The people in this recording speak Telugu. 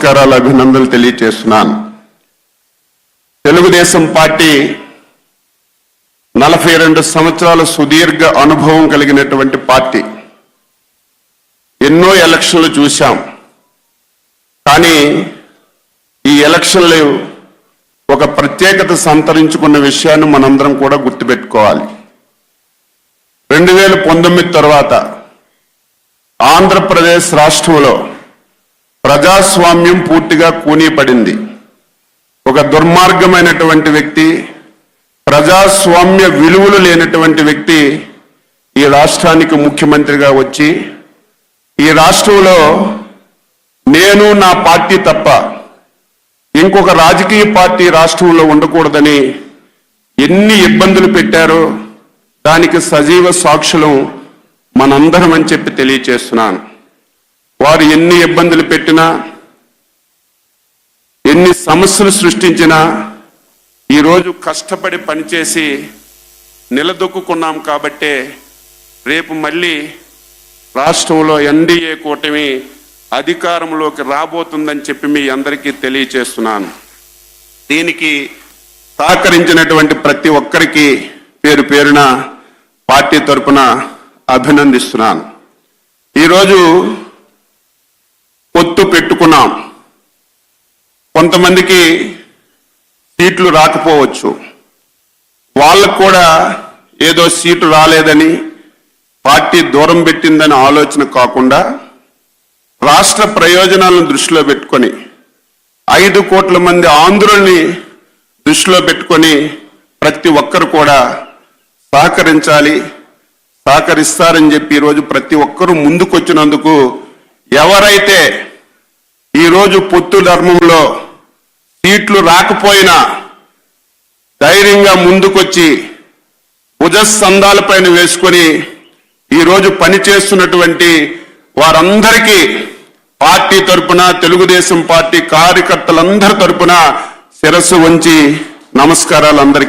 నమస్కారాలు అభినందనలు తెలియజేస్తున్నాను. తెలుగుదేశం పార్టీ నలభై రెండు సంవత్సరాల సుదీర్ఘ అనుభవం కలిగినటువంటి పార్టీ. ఎన్నో ఎలక్షన్లు చూశాం. కానీ ఈ ఎలక్షన్లు ఒక ప్రత్యేకత సంతరించుకున్న విషయాన్ని మనందరం కూడా గుర్తుపెట్టుకోవాలి. రెండు వేల పంతొమ్మిది తర్వాత ఆంధ్రప్రదేశ్ రాష్ట్రంలో ప్రజాస్వామ్యం పూర్తిగా కూనీపడింది. ఒక దుర్మార్గమైనటువంటి వ్యక్తి ప్రజాస్వామ్య విలువలు లేనటువంటి వ్యక్తి ఈ రాష్ట్రానికి ముఖ్యమంత్రిగా వచ్చి ఈ రాష్ట్రంలో నేను నా పార్టీ తప్ప ఇంకొక రాజకీయ పార్టీ రాష్ట్రంలో ఉండకూడదని ఎన్ని ఇబ్బందులు పెట్టారో దానికి సజీవ సాక్షులం మనందరం అని చెప్పి తెలియచేస్తున్నాను. వారు ఎన్ని ఇబ్బందులు పెట్టినా ఎన్ని సమస్యలు సృష్టించినా ఈరోజు కష్టపడి పనిచేసి నిలదొక్కున్నాం కాబట్టే రేపు మళ్ళీ రాష్ట్రంలో ఎన్డీఏ కూటమి అధికారంలోకి రాబోతుందని చెప్పి మీ అందరికీ తెలియచేస్తున్నాను. దీనికి సహకరించినటువంటి ప్రతి ఒక్కరికి పేరు పేరున పార్టీ తరఫున అభినందిస్తున్నాను. ఈరోజు పొత్తు పెట్టుకున్నాం కొంతమందికి సీట్లు రాకపోవచ్చు. వాళ్ళకు కూడా ఏదో సీటు రాలేదని పార్టీ దూరం పెట్టిందని ఆలోచన కాకుండా రాష్ట్ర ప్రయోజనాలను దృష్టిలో పెట్టుకొని ఐదు కోట్ల మంది ఆంధ్రుల్ని దృష్టిలో పెట్టుకొని ప్రతి ఒక్కరు కూడా సహకరించాలి సహకరిస్తారని చెప్పి ఈరోజు ప్రతి ఒక్కరూ ముందుకొచ్చినందుకు ఎవరైతే ఈరోజు పొత్తు ధర్మంలో సీట్లు రాకపోయినా ధైర్యంగా ముందుకొచ్చి భుజస్కంధాలపైన వేసుకొని ఈరోజు పనిచేస్తున్నటువంటి వారందరికీ పార్టీ తరపున తెలుగుదేశం పార్టీ కార్యకర్తలందరి తరపున శిరస్సు వంచి నమస్కారాలు అందరికీ